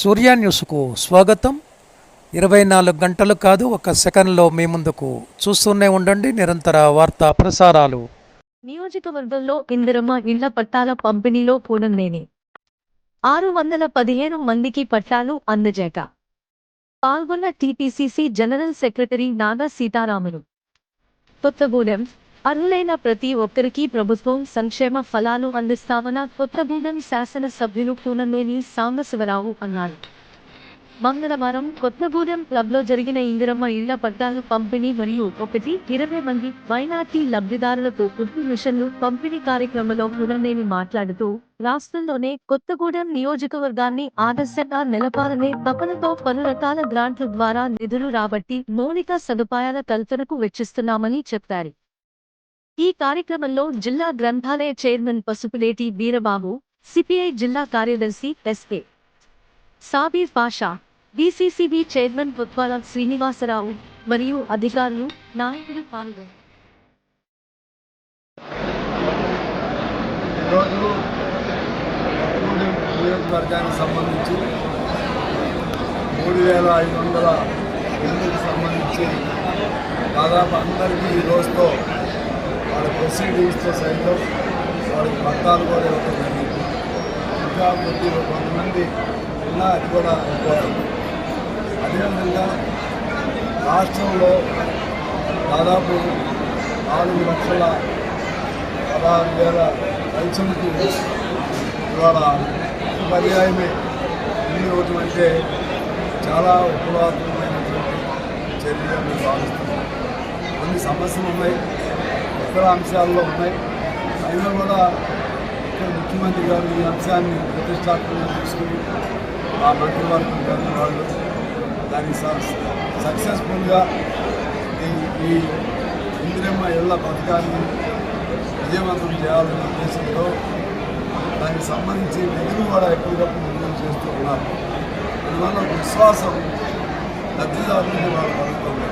సూర్య న్యూస్కు స్వాగతం. ఇరవై నాలుగు గంటలు కాదు ఒక సెకండ్లో మీ ముందుకు చూస్తూనే ఉండండి. నిరంతర వార్తా ప్రసారాలు. నియోజకవర్గంలో ఇందిరమ్మ ఇళ్ళ పట్టాల పంపిణీలో పూనంనేని ఆరు వందల పదిహేను మందికి పట్టాలు అందజేట పాల్గొన్న TPCC general secretary Naga Seetharamulu. Kothagudem అర్హులైన ప్రతి ఒక్కరికి ప్రభుత్వం సంక్షేమ ఫలాలు అందిస్తామన్న కొత్తగూడెం శాసన సభ్యులు పూనంనేని సాంబశివరావు అన్నారు. మంగళవారం కొత్తగూడెం క్లబ్లో జరిగిన ఇందిరమ్మ ఇళ్ళ పట్టాలు పంపిణీ మరియు ఒకటి ఇరవై మంది మైనార్టీ లబ్ధిదారులకు ఉర్దూ మిషన్లు పంపిణీ కార్యక్రమంలో పునర్నేని మాట్లాడుతూ రాష్ట్రంలోనే కొత్తగూడెం నియోజకవర్గాన్ని ఆదర్శంగా నిలపాలనే తపనతో పలు రకాల గ్రాంట్ల ద్వారా నిధులు రాబట్టి మౌలిక సదుపాయాల కల్పనకు వెచ్చిస్తున్నామని చెప్పారు. ఈ కార్యక్రమంలో జిల్లా గ్రంథాలయ చైర్మన్ పసుపులేటి వీరబాబు సిపిఐ జిల్లా కార్యదర్శి SK Sabir Pasha DCCB chairman Puthwala Srinivasarao మరియు అధికారులు నాయకులు పాల్గొన్నారు ఈరోజు నియోజకవర్గానికి సంబంధించి మూడు వేల ఐదు వందల ఇళ్ళకి సంబంధించి దాదాపు అందరికీ ఈ రోజుతో వాళ్ళ ప్రొసీడింగ్స్తో సైతం వాళ్ళకి పట్టాలు కూడా ఇవ్వడం జరిగింది ఇంకా కొద్ది కొంతమంది ఉన్నా అది కూడా అయిపోతుంది అదేవిధంగా రాష్ట్రంలో దాదాపు నాలుగు లక్షల పదహారు వేల రైతులకు ఇవాళ పర్యాయమే ఇల్లు ఇవ్వటం అంటే చాలా ఉపయోగకరమైనటువంటి చర్యగా మేము భావిస్తున్నాం కొన్ని సమస్యలు ఉన్నాయి. ఇతర అంశాల్లో ఉన్నాయి? అయినా కూడా ఇక్కడ ముఖ్యమంత్రి గారు ఈ అంశాన్ని ప్రతిష్టాత్మకంగా తీసుకుని ఆ మంత్రివర్గం గారు వాళ్ళు దాన్ని సక్సెస్ఫుల్గా ఈ ఈ ఇందిరమ్మ ఇళ్ళ పథకాన్ని విజయవంతం చేయాలనే ఉద్దేశంతో దానికి సంబంధించి నిధులు కూడా ఎప్పటికప్పుడు విడుదల చేస్తూ ఉన్నారు. అందువల్ల విశ్వాసం లబ్ధిదారులకు వాళ్ళు కలుగుతుంది.